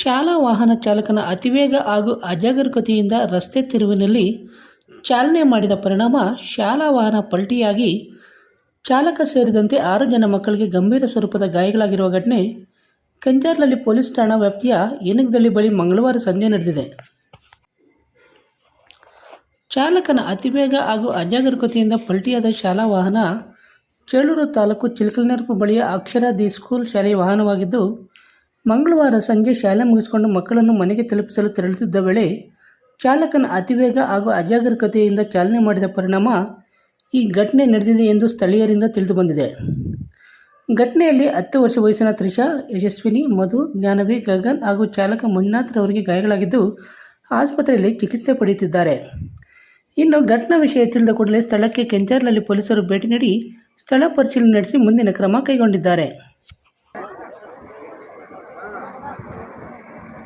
ಶಾಲಾ ವಾಹನ ಚಾಲಕನ ಅತಿವೇಗ ಹಾಗೂ ಅಜಾಗರೂಕತೆಯಿಂದ ರಸ್ತೆ ತಿರುವಿನಲ್ಲಿ ಚಾಲನೆ ಮಾಡಿದ ಪರಿಣಾಮ ಶಾಲಾ ವಾಹನ ಪಲ್ಟಿಯಾಗಿ ಚಾಲಕ ಸೇರಿದಂತೆ ಆರು ಜನ ಮಕ್ಕಳಿಗೆ ಗಂಭೀರ ಸ್ವರೂಪದ ಗಾಯಗಳಾಗಿರುವ ಘಟನೆ ಕಂಜಾರ್ಲಲ್ಲಿ ಪೊಲೀಸ್ ಠಾಣಾ ವ್ಯಾಪ್ತಿಯ ಏನಗದಳ್ಳಿ ಬಳಿ ಮಂಗಳವಾರ ಸಂಜೆ ನಡೆದಿದೆ. ಚಾಲಕನ ಅತಿವೇಗ ಹಾಗೂ ಅಜಾಗರೂಕತೆಯಿಂದ ಪಲ್ಟಿಯಾದ ಶಾಲಾ ವಾಹನ ಚೇಳೂರು ತಾಲೂಕು ಚಿಲ್ಕಲ್ನೆರಪು ಬಳಿಯ ಅಕ್ಷರ ದಿ ಸ್ಕೂಲ್ ಶಾಲೆಯ ವಾಹನವಾಗಿದ್ದು ಮಂಗಳವಾರ ಸಂಜೆ ಶಾಲೆ ಮುಗಿಸಿಕೊಂಡು ಮಕ್ಕಳನ್ನು ಮನೆಗೆ ತಲುಪಿಸಲು ತೆರಳುತ್ತಿದ್ದ ವೇಳೆ ಚಾಲಕನ ಅತಿವೇಗ ಹಾಗೂ ಅಜಾಗರೂಕತೆಯಿಂದ ಚಾಲನೆ ಮಾಡಿದ ಪರಿಣಾಮ ಈ ಘಟನೆ ನಡೆದಿದೆ ಎಂದು ಸ್ಥಳೀಯರಿಂದ ತಿಳಿದುಬಂದಿದೆ. ಘಟನೆಯಲ್ಲಿ ಹತ್ತು ವರ್ಷ ವಯಸ್ಸಿನ ತ್ರಿಷಾ, ಯಶಸ್ವಿನಿ, ಮಧು ಜ್ಞಾನವಿ ಗಗನ್ ಹಾಗೂ ಚಾಲಕ ಮಂಜುನಾಥ್ರವರಿಗೆ ಗಾಯಗಳಾಗಿದ್ದು ಆಸ್ಪತ್ರೆಯಲ್ಲಿ ಚಿಕಿತ್ಸೆ ಪಡೆಯುತ್ತಿದ್ದಾರೆ. ಇನ್ನು ಘಟನಾ ವಿಷಯ ತಿಳಿದ ಕೂಡಲೇ ಸ್ಥಳಕ್ಕೆ ಕೆಂಚಾರ್ಲಲ್ಲಿ ಪೊಲೀಸರು ಭೇಟಿ ನೀಡಿ ಸ್ಥಳ ಪರಿಶೀಲನೆ ನಡೆಸಿ ಮುಂದಿನ ಕ್ರಮ ಕೈಗೊಂಡಿದ್ದಾರೆ.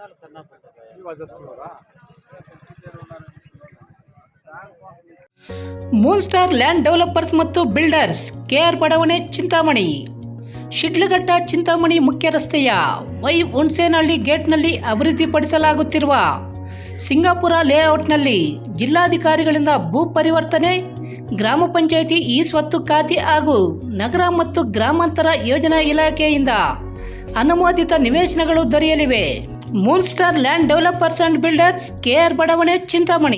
పిల్లలు సన్నపడ్డ ಮೂನ್ ಸ್ಟಾರ್ ಲ್ಯಾಂಡ್ ಡೆವಲಪರ್ಸ್ ಮತ್ತು ಬಿಲ್ಡರ್ಸ್ ಕೆಆರ್ ಬಡಾವಣೆ ಚಿಂತಾಮಣಿ ಶಿಡ್ಲಘಟ್ಟ ಚಿಂತಾಮಣಿ ಮುಖ್ಯ ರಸ್ತೆಯ ವೈ ಹುಣಸೇನಹಳ್ಳಿ ಗೇಟ್ನಲ್ಲಿ ಅಭಿವೃದ್ಧಿಪಡಿಸಲಾಗುತ್ತಿರುವ ಸಿಂಗಾಪುರ ಲೇಔಟ್ನಲ್ಲಿ ಜಿಲ್ಲಾಧಿಕಾರಿಗಳಿಂದ ಭೂ ಪರಿವರ್ತನೆ ಗ್ರಾಮ ಪಂಚಾಯಿತಿ ಈ ಸ್ವತ್ತು ಖಾತೆ ಹಾಗೂ ನಗರ ಮತ್ತು ಗ್ರಾಮಾಂತರ ಯೋಜನಾ ಇಲಾಖೆಯಿಂದ ಅನುಮೋದಿತ ನಿವೇಶನಗಳು ದೊರೆಯಲಿವೆ Moon Star Land Developers and Builders KR ಬಡಾವಣೆ ಚಿಂತಾಮಣಿ.